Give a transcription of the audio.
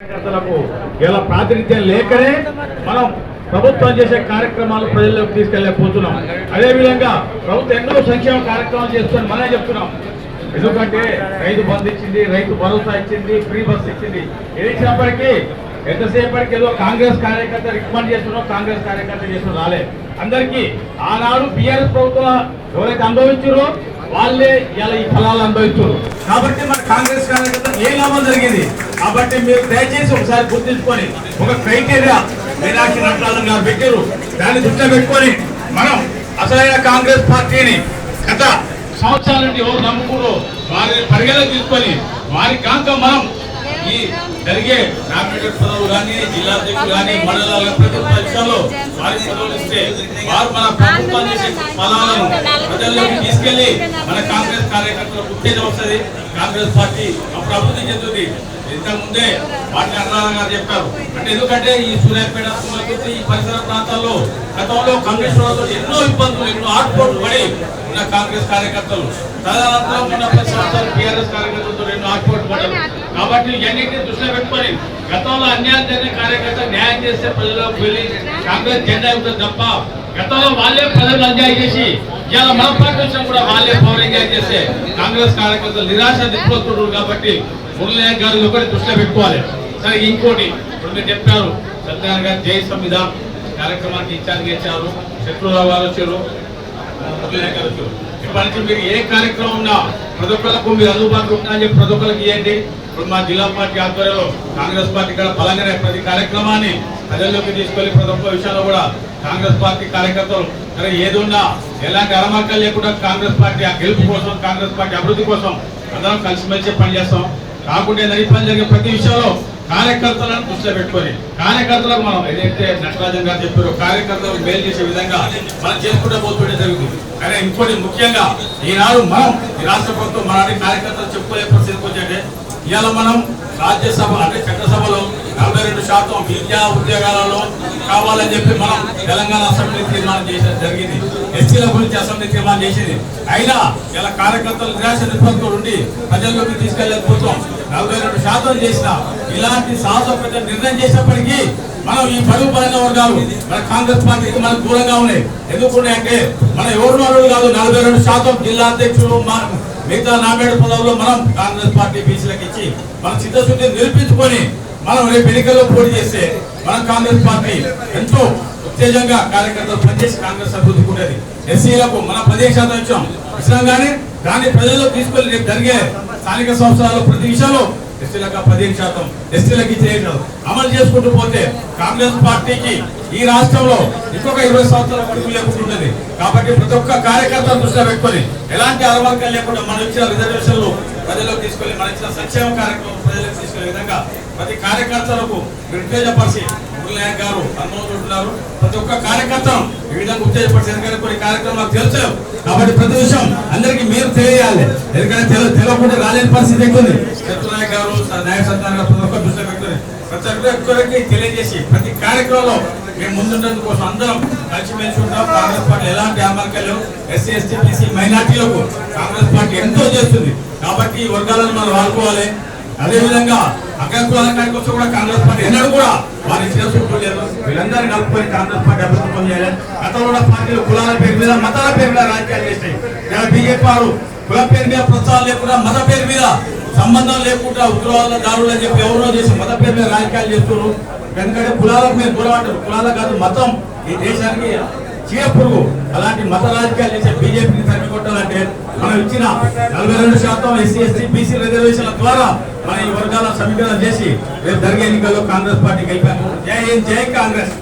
కార్యకర్తలకు ఇలా ప్రాతినిధ్యం లేకనే మనం ప్రభుత్వం చేసే కార్యక్రమాలు ప్రజల్లోకి తీసుకెళ్ళకపోతున్నాం అదేవిధంగా ప్రభుత్వం ఎన్నో సంక్షేమ కార్యక్రమాలు చేస్తున్న మనమే చెప్తున్నాం. ఎందుకంటే రైతు బంధు ఇచ్చింది రైతు భరోసా ఇచ్చింది ఫ్రీ బస్ ఇచ్చింది. ఏది ఇచ్చినప్పటికీ ఎంతసేపటికి ఏదో కాంగ్రెస్ కార్యకర్త రికమెండ్ చేస్తున్నారో కాంగ్రెస్ కార్యకర్త చేస్తున్న రాలే అందరికీ ఆనాడు బీఆర్ఎస్ ప్రభుత్వం ఎవరైతే అనుభవించారో వాళ్ళే ఇలా ఈ ఫలాలు అనుభవించారు కాబట్టి మన కాంగ్రెస్ కార్యకర్తలు ఏ లాభం జరిగింది? కాబట్టి మీరు దయచేసి ఒకసారి గుర్తించుకొని ఒక క్రైటీరియా మీనాక్షి నట్లాలను గారు పెట్టారు దాన్ని దృష్టిలో పెట్టుకొని మనం అసలైన కాంగ్రెస్ పార్టీని గత సంవత్సరాల నుండి ఎవరు నమ్ముకున్నారో వారిని పరిగణలోకి తీసుకొని వారి కాంక మనం ఈ జరిగే నామినేటెడ్ పదవులు కానీ జిల్లా అధ్యక్షులు కానీ మండలాల ప్రతి పరీక్షల్లో వారి పదవులు ఇస్తే వారు మన ప్రభుత్వం చేసే ఫలాలను ప్రజల్లోకి తీసుకెళ్ళి మన కాంగ్రెస్ కార్యకర్తలకు ఉత్తేజం వస్తుంది. కాంగ్రెస్ పార్టీ అప్పుడు అభివృద్ధి చెందుతుంది. ఇంతకుముందే ముందే వాటిని అన్నారా గారు చెప్పారు. అంటే ఎందుకంటే ఈ సూర్యాపేట తుమ్మలకుర్తి, ఈ పరిసర ప్రాంతాల్లో గతంలో కాంగ్రెస్ వాళ్ళతో ఎన్నో ఇబ్బందులు ఎన్నో ఆటుపోట్లు పడి ఉన్న కాంగ్రెస్ కార్యకర్తలు. తదనంతరం ఉన్న పది సంవత్సరాలు టీఆర్ఎస్ కార్యకర్తలతో ఎన్నో ఆటుపోట్లు పడ్డారు. కాబట్టి ఇవన్నింటినీ దృష్టిలో పెట్టుకొని గతంలో అన్యాయం జరిగిన కార్యకర్త న్యాయం చేస్తే ప్రజలకు వెళ్ళి కాంగ్రెస్ జెండా ఉంటుంది తప్ప గతంలో వాళ్ళే ప్రజలు అన్యాయం చేసి ఇవాళ మన పార్టీ వచ్చినా కూడా వాళ్ళే పవర్ ఎంజాయ్ చేస్తే కాంగ్రెస్ కార్యకర్తలు నిరాశ దిక్కుపోతున్నారు కాబట్టి మురళీ గారు ఒకటి దృష్టిలో పెట్టుకోవాలి. సరే ఇంకోటి ఇప్పుడు మీరు చెప్పారు. సత్యనారాయణ గారు జై సంవిధాన్ కార్యక్రమానికి ఇన్ఛార్జ్ ఇచ్చారు. శత్రురావు గారు వచ్చారు. మురళీ గారు వచ్చారు. ఇప్పటి నుంచి మీరు ఏ కార్యక్రమం ఉన్నా ప్రతి ఒక్కరికి మీరు అందుబాటులో ఉన్నా అని చెప్పి ప్రతి ఒక్కరికి ఇవ్వండి మా జిల్లా పార్టీ ఆధ్వర్యంలో కాంగ్రెస్ పార్టీ కూడా బలంగానే ప్రతి కార్యక్రమాన్ని ప్రజల్లోకి తీసుకెళ్ళి ప్రతి ఒక్క విషయంలో కూడా కాంగ్రెస్ పార్టీ కార్యకర్తలు సరే ఏదున్నా ఎలాంటి అలమక్కలు లేకుండా కాంగ్రెస్ పార్టీ ఆ గెలుపు కోసం కాంగ్రెస్ పార్టీ అభివృద్ధి కోసం అందరం కలిసిమెలిసి పనిచేస్తాం కాకుండా ఏదైనా పని జరిగే ప్రతి విషయంలో కార్యకర్తలను దృష్టిలో పెట్టుకొని కార్యకర్తలకు మనం ఏదైతే నటరాజన్ గారు చెప్పారో కార్యకర్తలకు మేలు చేసే విధంగా మనం చేసుకుంటే పోతుండే జరుగుతుంది. కానీ ఇంకోటి ముఖ్యంగా ఈనాడు మనం ఈ రాష్ట్ర ప్రభుత్వం మన కార్యకర్తలు చెప్పుకోలే పరిస్థితికి వచ్చే ఇవాళ మనం రాజ్యసభ అంటే చట్టసభలో నలభై రెండు శాతం విద్యా ఉద్యోగాలలో కావాలని చెప్పి మనం తెలంగాణ అసెంబ్లీ తీర్మానం చేసిన జరిగింది. ఎస్సీల గురించి అసెంబ్లీ తీర్మానం చేసింది. అయినా ఇలా కార్యకర్తలు నిరాశ నిస్పృహతో ఉండి ప్రజల్లోకి తీసుకెళ్ళకపోతాం నలభై రెండు శాతం చేసిన ఇలాంటి సాహసోపేత నిర్ణయం చేసినప్పటికీ మనం ఈ పరుగు బలైన వర్గాలు మన కాంగ్రెస్ పార్టీకి మనకు దూరంగా ఉన్నాయి. ఎందుకున్నాయంటే మన ఎవరు వాళ్ళు కాదు నలభై రెండు శాతం జిల్లా అధ్యక్షులు మిగతా నామేడు పదవుల్లో మనం కాంగ్రెస్ పార్టీ బీసీలకు మన చిత్తశుద్ధిని నిరూపించుకొని మనం రేపు ఎన్నికల్లో పోటీ చేస్తే మన కాంగ్రెస్ పార్టీ ఎంతో ఉత్తేజంగా కార్యకర్తలు పనిచేసి కాంగ్రెస్ అభివృద్ధికి ఉండేది ఎస్సీలకు మన పదిహేను శాతం ఇచ్చాం ఇచ్చినాం కానీ దాన్ని ప్రజల్లో తీసుకెళ్ళి రేపు జరిగే స్థానిక సంస్థలలో ప్రతి విషయంలో ఎస్టీలకు పదిహేను శాతం ఎస్టీలకు ఇచ్చేయడం అమలు చేసుకుంటూ పోతే కాంగ్రెస్ పార్టీకి ఈ రాష్ట్రంలో ఇంకొక ఇరవై సంవత్సరాల వరకు లేకుంటుంది కాబట్టి ప్రతి ఒక్క కార్యకర్త దృష్టిలో పెట్టుకొని ఎలాంటి అలవర్కలు లేకుండా మనం ఇచ్చిన రిజర్వేషన్లు ప్రజలకు తీసుకెళ్ళి మన ఇచ్చిన సంక్షేమ కార్యక్రమం ప్రజలకు తీసుకెళ్ళే విధంగా ప్రతి కార్యకర్తలకు ఉత్తేజపరిచి మురళీనాయక్ గారు అనుమతున్నారు ప్రతి ఒక్క కార్యకర్తను ఈ విధంగా ఉత్తేజపరిచి ఎందుకంటే కొన్ని కార్యక్రమాలు తెలుసు కాబట్టి ప్రతి విషయం అందరికి మీరు తెలియాలి. ఎందుకంటే తెల- తెలియకుండా రాలేని పరిస్థితి ఎక్కువ సత్యనాయక్ గారు నాయక సత్యనారాయణ ప్రతి ఒక్క దృష్టిలో వ్యక్తులు ప్రతి ఒక్కరికి తెలియజేసి ప్రతి కార్యక్రమంలో మేము ముందుండడం కోసం అందరం కలిసిమెలిసి ఉంటాం. కాంగ్రెస్ పార్టీ ఎలాంటి అమరికలు ఎస్సీ ఎస్టీ బీసీ మైనార్టీలకు కాంగ్రెస్ పార్టీ ఎంతో చేస్తుంది. ఈ వర్గాలను మనం ఆడుకోవాలి అదేవిధంగా అగ్రకులాల కాడికి వచ్చి కూడా కాంగ్రెస్ పార్టీ ఎన్నడూ కూడా వారి చేసుకుంటలేదు వీళ్ళందరినీ కలుపుకొని కాంగ్రెస్ పార్టీ అభివృద్ధి చేయాలి. గతంలో కూడా పార్టీలు కులాల పేరు మీద మతాల పేరు మీద రాజకీయాలు చేస్తాయి ఇలా బీజేపీ వారు కుల పేరు మీద ప్రోత్సాహం లేకుండా మత పేరు మీద సంబంధం లేకుండా ఉగ్రవాద దారులు అని చెప్పి ఎవరో చేసి మత పేరు మీద రాజకీయాలు చేస్తున్నారు. ఎందుకంటే కులాలకు మీరు దూరం అంటారు. కులాల కాదు మతం ఈ దేశానికి చీర అలాంటి మత రాజకీయాలు చేసే బీజేపీని తరిమి కొట్టాలంటే మనం ఇచ్చిన నలభై రెండు శాతం ఎస్సీ ఎస్టీ బీసీ రిజర్వేషన్ల ద్వారా మన ఈ వర్గాల సమీకరణ చేసి రేపు జరిగే ఎన్నికల్లో కాంగ్రెస్ పార్టీ గెలిపాము. జై హింద్ జై కాంగ్రెస్.